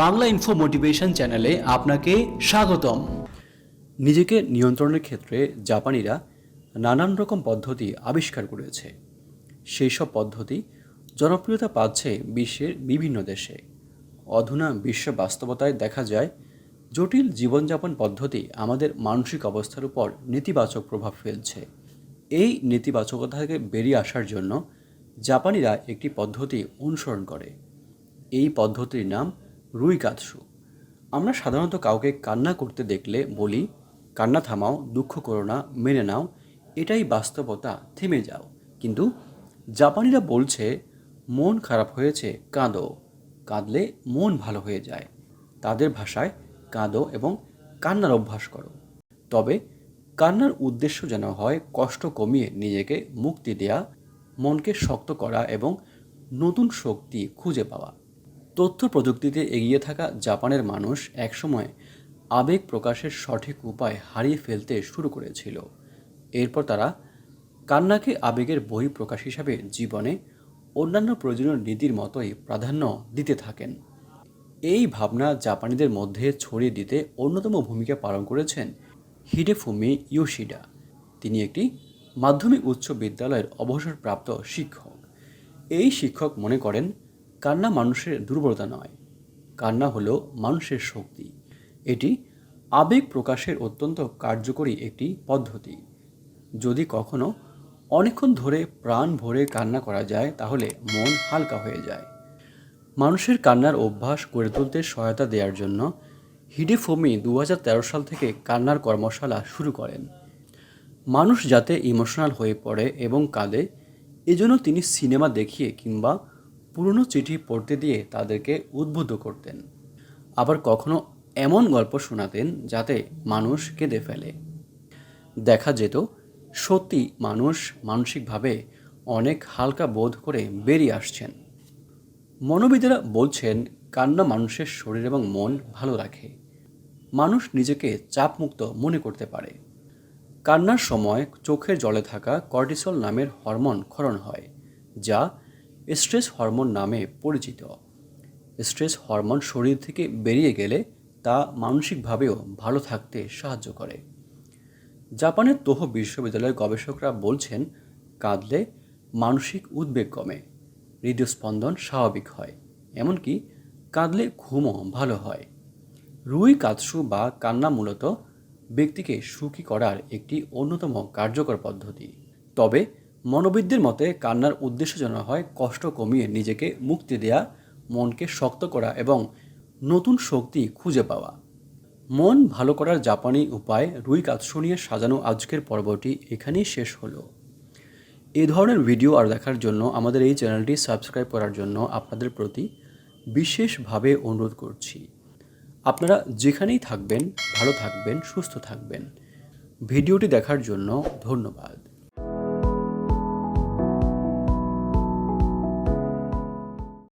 Bangla info motivation চ্যানেলে আপনাকে স্বাগতম। নিজেকে নিয়ন্ত্রণের ক্ষেত্রে জাপানিরা নানান রকম পদ্ধতি আবিষ্কার করেছে। সেই সব পদ্ধতি জনপ্রিয়তা পাচ্ছে বিশ্বের বিভিন্ন দেশে। অধুনা বিশ্ব বাস্তবতায় দেখা যায়, জটিল জীবনযাপন পদ্ধতি আমাদের মানসিক অবস্থার উপর নেতিবাচক প্রভাব ফেলছে। এই নেতিবাচকতা থেকে বেরিয়ে আসার জন্য জাপানিরা একটি পদ্ধতি অনুসরণ করে। এই পদ্ধতির নাম রুইকাতসু আমরা সাধারণত কাউকে কান্না করতে দেখলে বলি, কান্না থামাও, দুঃখ করো না, মেনে নাও, এটাই বাস্তবতা, থেমে যাও। কিন্তু জাপানিরা বলছে, মন খারাপ হয়েছে, কাঁদো। কাঁদলে মন ভালো হয়ে যায়। তাদের ভাষায় কাঁদো এবং কান্নার অভ্যাস করো। তবে কান্নার উদ্দেশ্য যেন হয় কষ্ট কমিয়ে নিজেকে মুক্তি দেয়া, মনকে শক্ত করা এবং নতুন শক্তি খুঁজে পাওয়া। তথ্য প্রযুক্তিতে এগিয়ে থাকা জাপানের মানুষ একসময় আবেগ প্রকাশের সঠিক উপায় হারিয়ে ফেলতে শুরু করেছিল। এরপর তারা কান্নাকে আবেগের বহিঃপ্রকাশ হিসাবে জীবনে অন্যান্য প্রয়োজনীয় নীতির মতোই প্রাধান্য দিতে থাকেন। এই ভাবনা জাপানিদের মধ্যে ছড়িয়ে দিতে অন্যতম ভূমিকা পালন করেছেন হিডেফুমি ইয়োশিডা। তিনি একটি মাধ্যমিক উচ্চ বিদ্যালয়ের অবসরপ্রাপ্ত শিক্ষক। এই শিক্ষক মনে করেন কান্না মানুষের দুর্বলতা নয়। কান্না হলো মানুষের শক্তি। এটি আবেগ প্রকাশের অত্যন্ত কার্যকরী একটি পদ্ধতি। যদি কখনো অনেকক্ষণ ধরে প্রাণ ভরে কান্না করা যায়, তাহলে মন হালকা হয়ে যায়। মানুষের কান্নার অভ্যাস গড়ে তুলতে সহায়তা দেওয়ার জন্য হিডেফোমি দু হাজার তেরো সাল থেকে কান্নার কর্মশালা শুরু করেন। মানুষ যাতে ইমোশনাল হয়ে পড়ে এবং কাঁদে, এজন্য তিনি সিনেমা দেখিয়ে কিংবা পুরনো চিঠি পড়তে দিয়ে তাদেরকে উদ্বুদ্ধ করতেন। আবার কখনো এমন গল্প শোনাতেন যাতে মানুষ কেঁদে ফেলে। দেখা যেত, সত্যি মানুষ মানসিকভাবে অনেক হালকা বোধ করে বেরিয়ে আসছেন। মনোবিদেরা বলছেন, কান্না মানুষের শরীর এবং মন ভালো রাখে। মানুষ নিজেকে চাপমুক্ত মনে করতে পারে। কান্নার সময় চোখের জলে থাকা কর্টিসল নামের হরমোন ক্ষরণ হয়, যা স্ট্রেস হরমোন নামে পরিচিত। স্ট্রেস হরমোন শরীর থেকে বেরিয়ে গেলে তা মানসিকভাবেও ভালো থাকতে সাহায্য করে। জাপানের তোহ বিশ্ববিদ্যালয়ের গবেষকরা বলছেন, কাঁদলে মানসিক উদ্বেগ কমে, হৃদস্পন্দন স্বাভাবিক হয়, এমনকি কাঁদলে ঘুমও ভালো হয়। রুই, কাতসু বা কান্না মূলত ব্যক্তিকে সুখী করার একটি অন্যতম কার্যকর পদ্ধতি। তবে মনোবিদদের মতে কান্নার উদ্দেশ্য যেন হয় কষ্ট কমিয়ে নিজেকে মুক্তি দেয়া, মনকে শক্ত করা এবং নতুন শক্তি খুঁজে পাওয়া। মন ভালো করার জাপানি উপায় রুই কাতসু নিয়ে সাজানো আজকের পর্বটি এখানেই শেষ হলো। এ ধরনের ভিডিও আর দেখার জন্য আমাদের এই চ্যানেলটি সাবস্ক্রাইব করার জন্য আপনাদের প্রতি বিশেষভাবে অনুরোধ করছি। আপনারা যেখানেই থাকবেন, ভালো থাকবেন, সুস্থ থাকবেন। ভিডিওটি দেখার জন্য ধন্যবাদ।